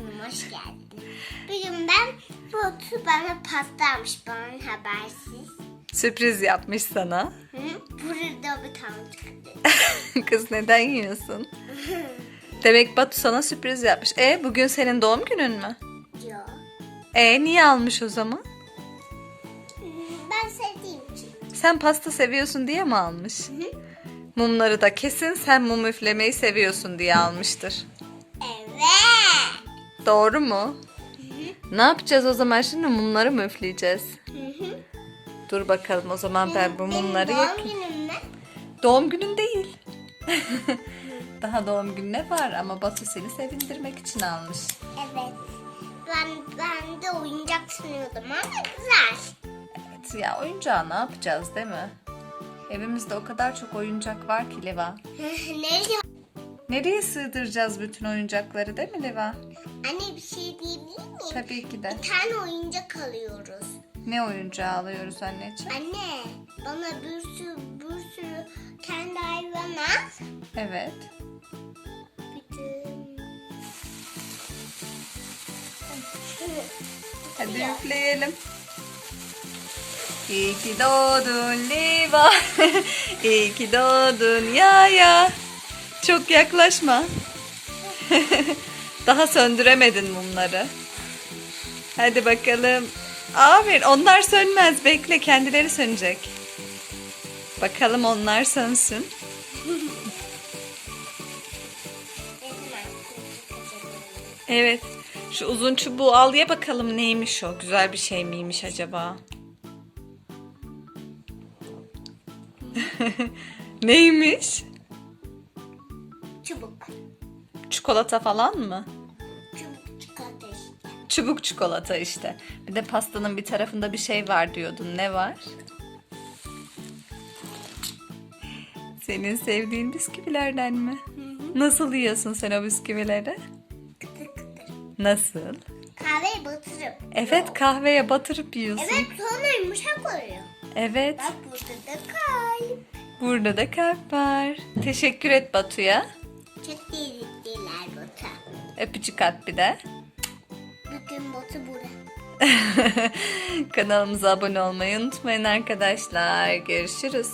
kanalıma hoş geldin. Bugün ben Batu bana patlamış bana habersiz. Sürpriz yapmış sana. Burada bir tane Kız neden yiyorsun? Demek Batu sana sürpriz yapmış. E bugün senin doğum günün mü? Yok. E niye almış o zaman? Ben sevdiğim için. Sen pasta seviyorsun diye mi almış? Hı hı. Mumları da kesin sen mum üflemeyi seviyorsun diye almıştır. Doğru mu? Ne yapacağız o zaman şimdi mumları mı üfleyeceğiz? Dur bakalım o zaman ben bu mumları Benim yakayım. doğum günüm mü? Doğum günün değil. Daha doğum gününe var ama Batu seni sevindirmek için almış. Evet. Ben, ben de oyuncak sanıyordum ama güzel. Evet ya oyuncağı ne yapacağız değil mi? Evimizde o kadar çok oyuncak var ki Liva. ne? Nereye sığdıracağız bütün oyuncakları değil mi Liva? Anne bir şey diyebilir miyim? Tabii ki de. Bir tane oyuncak alıyoruz. Ne oyuncağı alıyoruz anneciğim? Anne bana bir sürü bir sürü kendi hayvan al. Evet. Hadi üfleyelim. İyi ki doğdun Liva. İyi ki doğdun ya ya. Çok yaklaşma. Daha söndüremedin mumları. Hadi bakalım. Aferin onlar sönmez. Bekle kendileri sönecek. Bakalım onlar sönsün. Evet. Şu uzun çubuğu al ye bakalım neymiş o. Güzel bir şey miymiş acaba? neymiş? Çikolata falan mı? Çubuk çikolata işte. Çubuk çikolata işte. Bir de pastanın bir tarafında bir şey var diyordun. Ne var? Senin sevdiğin bisküvilerden mi? Nasıl yiyorsun sen o bisküvileri? Kıtır kıtır. Nasıl? Kahveyi batırıp. Evet kahveye batırıp yiyorsun. Evet sonra yumuşak oluyor. Evet. Bak burada da kalp. Burada da kalp var. Teşekkür et Batu'ya. Çok bota. Öpücük at bir de. Bütün botu burada. Kanalımıza abone olmayı unutmayın arkadaşlar. Görüşürüz.